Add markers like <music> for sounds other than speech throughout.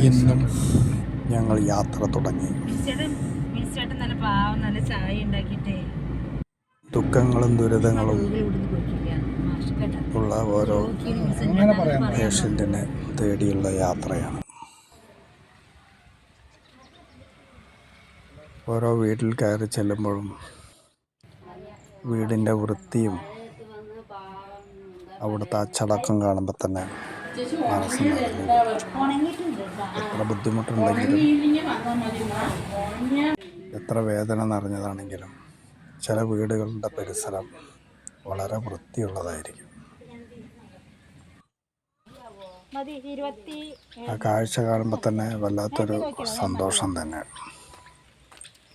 ഇന്നും <laughs> ഞങ്ങൾ യാത്ര തുടങ്ങി. ദുഃഖങ്ങളും ദുരിതങ്ങളും ഉള്ള ഓരോ പേഷ്യന്റിനെ തേടിയുള്ള യാത്രയാണ്. ഓരോ വീട്ടിൽ കയറി ചെല്ലുമ്പോഴും വീടിന്റെ വൃത്തിയും അവിടുത്തെ അച്ചടക്കം കാണുമ്പോൾ തന്നെ മനസ്സ് നിറഞ്ഞു ഉണങ്ങിയിട്ടുണ്ട് എത്ര ബുദ്ധിമുട്ടുണ്ടെങ്കിലും എത്ര വേദന നിറഞ്ഞതാണെങ്കിലും ചില വീടുകളുടെ പരിസരം വളരെ വൃത്തിയുള്ളതായിരിക്കും. ആ കാഴ്ച കാണുമ്പോൾ തന്നെ വല്ലാത്തൊരു സന്തോഷം തന്നെ.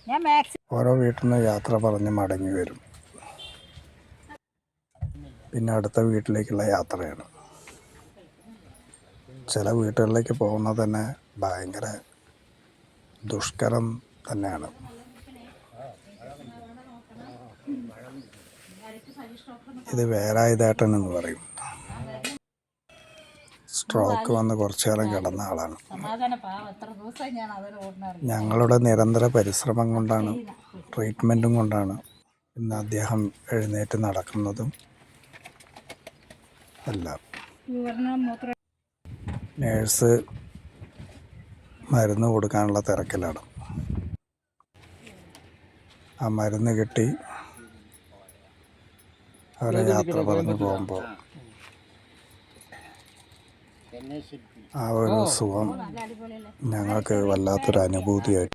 ഞാൻ മാക്സി ഓരോ വീട്ടിൽ നിന്ന് യാത്ര പറഞ്ഞ് മടങ്ങി വരും. പിന്നെ അടുത്ത വീട്ടിലേക്കുള്ള യാത്രയാണ്. ചില വീട്ടുകളിലേക്ക് പോകുന്നത് തന്നെ ഭയങ്കര ദുഷ്കരം തന്നെയാണ്. ഇത് വേലായുധേട്ടൻ എന്ന് പറയും. സ്ട്രോക്ക് വന്ന് കുറച്ചു കാലം കിടന്ന ആളാണ്. ഞങ്ങളുടെ നിരന്തര പരിശ്രമം കൊണ്ടാണ് ട്രീറ്റ്മെന്റും കൊണ്ടാണ് ഇന്ന് അദ്ദേഹം എഴുന്നേറ്റ് നടക്കുന്നതും എല്ലാം. നേഴ്സ് മരുന്ന് കൊടുക്കാനുള്ള തിരക്കിലാണ്. ആ മരുന്ന് കിട്ടി. അവരെ യാത്ര പറഞ്ഞു പോകുമ്പോൾ ആ. ഒരു സുഖം ഞങ്ങൾക്ക് വല്ലാത്തൊരു അനുഭൂതിയായിട്ട്